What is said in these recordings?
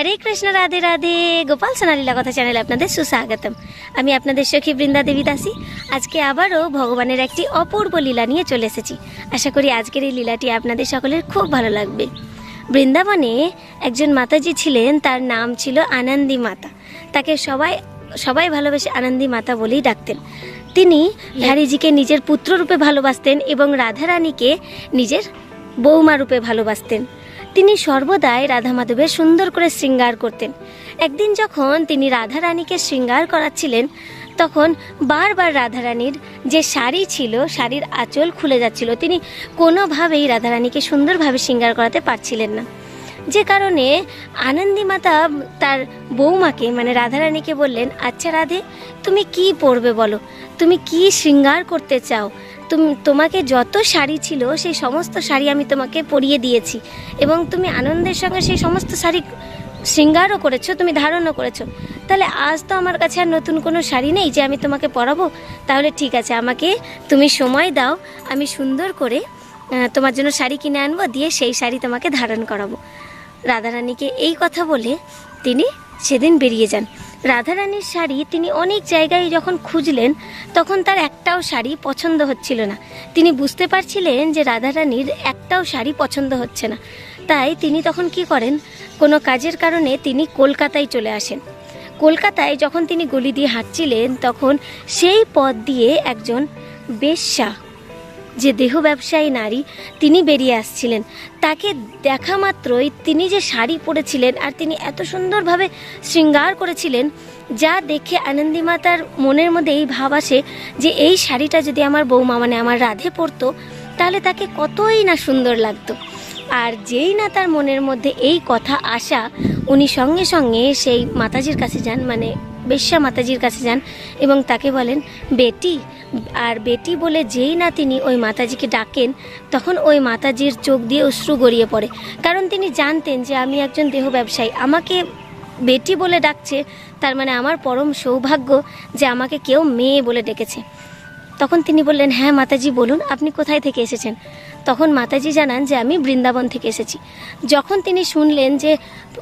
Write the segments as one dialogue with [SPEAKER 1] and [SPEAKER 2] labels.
[SPEAKER 1] হরে কৃষ্ণ, রাধে রাধে। গোপাল সোনালীলা কথা চ্যানেলে আপনাদের সুস্বাগতম। আমি আপনাদের সখী বৃন্দা দেবী দাসী। আজকে আবারও ভগবানের একটি অপূর্ব লীলা নিয়ে চলে এসেছি। আশা করি আজকের এই লীলাটি আপনাদের সকলের খুব ভালো লাগবে। বৃন্দাবনে একজন মাতাজি ছিলেন, তার নাম ছিল আনন্দী মাতা। তাকে সবাই সবাই ভালোবেসে আনন্দী মাতা বলেই ডাকতেন। তিনি বিহারীজিকে নিজের পুত্ররূপে ভালোবাসতেন এবং রাধারানীকে নিজের বৌমা রূপে ভালোবাসতেন। তিনি সর্বদাই রাধা মাধবের সুন্দর করে শৃঙ্গার করতেন। একদিন যখন তিনি রাধা রানীকে শৃঙ্গার করাচ্ছিলেন, তখন বারবার রাধা রানীর যে শাড়ি ছিল, শাড়ির আঁচল খুলে যাচ্ছিল, তিনি কোনোভাবেই রাধারানীকে সুন্দরভাবে শৃঙ্গার করাতে পারছিলেন না। যে কারণে আনন্দী মাতা তার বৌমাকে মানে রাধারানীকে বললেন আচ্ছা রাধে, তুমি কি পরবে বলো? তুমি কি শৃঙ্গার করতে চাও? তুমি, তোমাকে যত শাড়ি ছিল, সেই সমস্ত শাড়ি আমি তোমাকে পরিয়ে দিয়েছি। এবং তুমি আনন্দের সঙ্গে সেই সমস্ত শাড়ি শৃঙ্গারও করেছ, তুমি ধারণও করেছ। তাহলে আজ তো আমার কাছে আর নতুন কোনো শাড়ি নেই যে আমি তোমাকে পরাবো? তাহলে ঠিক আছে, আমাকে তুমি সময় দাও, আমি সুন্দর করে তোমার জন্য শাড়ি কিনে আনব, দিয়ে সেই শাড়ি তোমাকে ধারণ করাবো। রাধারানীকে এই কথা বলে তিনি সেদিন বেরিয়ে যান। রাধারানীর শাড়ি তিনি অনেক জায়গায় যখন খুঁজলেন, তখন তার একটাও শাড়ি পছন্দ হচ্ছিল না। তিনি বুঝতে পারছিলেন যে রাধারানীর একটাও শাড়ি পছন্দ হচ্ছে না। তাই তিনি তখন কি করেন, কোনো কাজের কারণে তিনি কলকাতায় চলে আসেন। কলকাতায় যখন তিনি গলি দিয়ে হাঁটছিলেন, তখন সেই পথ দিয়ে একজন বেশ্যা যে দেহ ব্যবসায়ী নারী, তিনি বেরিয়ে আসছিলেন। তাকে দেখা মাত্রই তিনি যে শাড়ি পরেছিলেন আর তিনি এত সুন্দরভাবে শৃঙ্গার করেছিলেন, যা দেখে আনন্দী মাতার মনের মধ্যে এই ভাব আসে যে এই শাড়িটা যদি আমার বৌমা মানে আমার রাধে পরতো, তাহলে তাকে কতই না সুন্দর লাগতো। আর যেই না তার মনের মধ্যে এই কথা আসা, উনি সঙ্গে সঙ্গে সেই মাতাজির কাছে যান মানে বেশ্যা মাতাজির কাছে যান এবং তাকে বলেন, বেটি, আর বেটি বলে যেই না তিনি ওই মাতাজিকে ডাকেন, তখন ওই মাতাজির চোখ দিয়ে অশ্রু গড়িয়ে পড়ে। কারণ তিনি জানতেন যে আমি একজন দেহ ব্যবসায়ী। আমাকে বেটি বলে ডাকছে, তার মানে আমার পরম সৌভাগ্য যে আমাকে কেউ মেয়ে বলে ডেকেছে। তখন তিনি বললেন হ্যাঁ মাতাজি, বলুন, আপনি কোথায় থেকে এসেছেন? তখন মাতাজি জানান যে আমি বৃন্দাবন থেকে এসেছি। যখন তিনি শুনলেন যে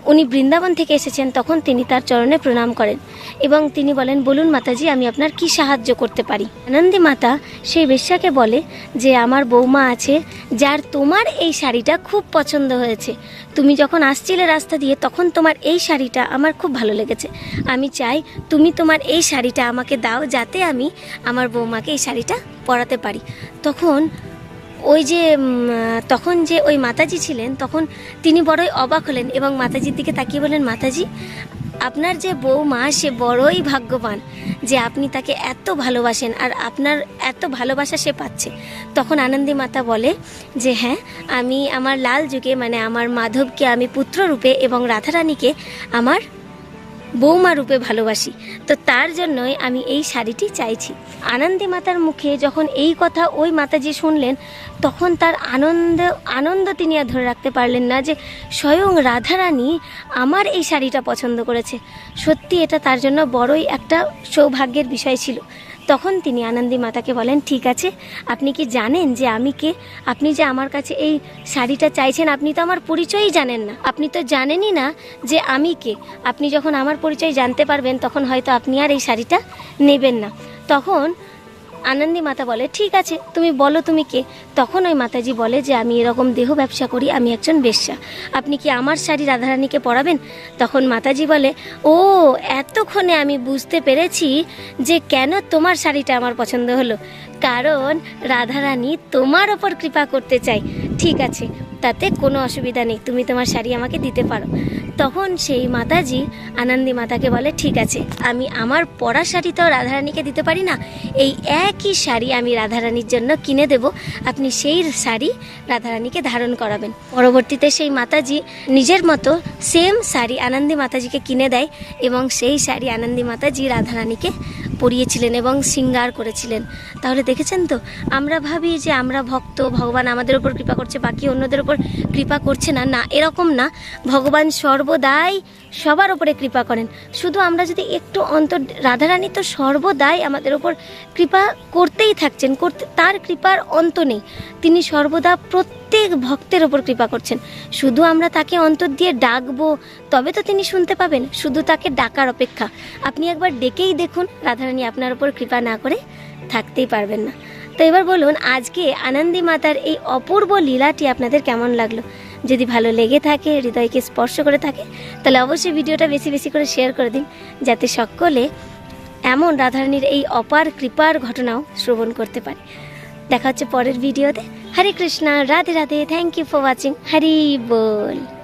[SPEAKER 1] উনি বৃন্দাবন থেকে এসেছেন, তখন তিনি তার চরণে প্রণাম করেন এবং তিনি বলেন, বলুন মাতাজি, আমি আপনার কি সাহায্য করতে পারি? আনন্দী মাতা সেই বেশ্যাকে বলে যে, আমার বৌমা আছে, যার তোমার এই শাড়িটা খুব পছন্দ হয়েছে। তুমি যখন আসছিলে রাস্তা দিয়ে, তখন তোমার এই শাড়িটা আমার খুব ভালো লেগেছে। আমি চাই তুমি তোমার এই শাড়িটা আমাকে দাও, যাতে আমি আমার বৌমাকে এই শাড়িটা পরাতে পারি। তখন ওই যে তখন যে ওই মাতাজি ছিলেন, তখন তিনি বড়ই অবাক হলেন এবং মাতাজির দিকে তাকিয়ে বলেন মাতাজি, আপনার যে বৌমা, সে বড়ই ভাগ্যবান যে আপনি তাকে এত ভালোবাসেন আর আপনার এত ভালোবাসা সে পাচ্ছে। তখন আনন্দী মাতা বলে যে হ্যাঁ আমি আমার লাল যুগে মানে আমার মাধবকে আমি পুত্ররূপে এবং রাধারানীকে আমার বৌমা রূপে ভালোবাসি। তো তার জন্যই আমি এই শাড়িটি চাইছি। আনন্দে মাতার মুখে যখন এই কথা ওই মাতাজি শুনলেন, তখন তার আনন্দ আনন্দ তিনি আর ধরে রাখতে পারলেন না যে স্বয়ং রাধারানী আমার এই শাড়িটা পছন্দ করেছে। সত্যি এটা তার জন্য বড়ই একটা সৌভাগ্যের বিষয় ছিল। তখন তিনি আনন্দী মাতাকে বলেন, ঠিক আছে, আপনি কি জানেন যে আমি কে? আপনি যে আমার কাছে এই শাড়িটা চাইছেন, আপনি তো আমার পরিচয়ই জানেন না। আপনি তো জানেনই না যে আমি কে। আপনি যখন আমার পরিচয় জানতে পারবেন, তখন হয়তো আপনি আর এই শাড়িটা নেবেন না। তখন আনন্দী মাতা বলে, ঠিক আছে, তুমি বলো তুমি কে? তখন ওই মাতাজি বলে যে, আমি এরকম দেহ ব্যবসা করি, আমি একজন বেশ্যা। আপনি কি আমার শাড়ি রাধারানীকে পরাবেন? তখন মাতাজি বলে, ও, এতক্ষণে আমি বুঝতে পেরেছি যে কেন তোমার শাড়িটা আমার পছন্দ হলো। কারণ রাধারানী তোমার ওপর কৃপা করতে চাই ঠিক আছে, তাতে কোনো অসুবিধা নেই, তুমি তোমার শাড়ি আমাকে দিতে পারো। তখন সেই মাতাজি আনন্দী মাতাকে বলে, ঠিক আছে, আমি আমার পরা শাড়ি তো রাধারানীকে দিতে পারি না, এই একই শাড়ি আমি রাধারানীর জন্য কিনে দেব। আপনি সেই শাড়ি রাধারানীকে ধারণ করাবেন। পরবর্তীতে সেই মাতাজি নিজের মতো সেম শাড়ি আনন্দী মাতাজিকে কিনে দেয় এবং সেই শাড়ি আনন্দী মাতাজি রাধারানীকে পরিয়েছিলেন এবং শৃঙ্গার করেছিলেন। তাহলে দেখেছেন তো? আমরা ভাবি যে আমরা ভক্ত, ভগবান আমাদের ওপর কৃপা করছে, বাকি অন্যদের ওপর কৃপা করছে না। না, এরকম না। ভগবান সর্বদাই সবার ওপরে কৃপা করেন। শুধু আমরা যদি একটু অন্তর, রাধারানী তো সর্বদাই আমাদের ওপর কৃপা করতেই থাকছেন, করতে, তার কৃপার অন্ত নেই। তিনি সর্বদা প্রত্যেক প্রত্যেক ভক্তের ওপর কৃপা করছেন। শুধু আমরা তাকে অন্তর দিয়ে ডাকবো, তবে তো তিনি শুনতে পাবেন। শুধু তাকে ডাকার অপেক্ষা। আপনি একবার ডেকেই দেখুন, রাধারানী আপনার ওপর কৃপা না করে থাকতেই পারবেন না। তো এবার বলুন, আজকে আনন্দী মাতার এই অপূর্ব লীলাটি আপনাদের কেমন লাগল? যদি ভালো লেগে থাকে, হৃদয়কে স্পর্শ করে থাকে, তাহলে অবশ্যই ভিডিওটা বেশি বেশি করে শেয়ার করে দিন, যাতে সকলে এমন রাধারানীর এই অপার কৃপার ঘটনাও শ্রবণ করতে পারে। দেখা হচ্ছে পরের ভিডিওতে। Hare Krishna Radhe Radhe thank you for watching Hari ball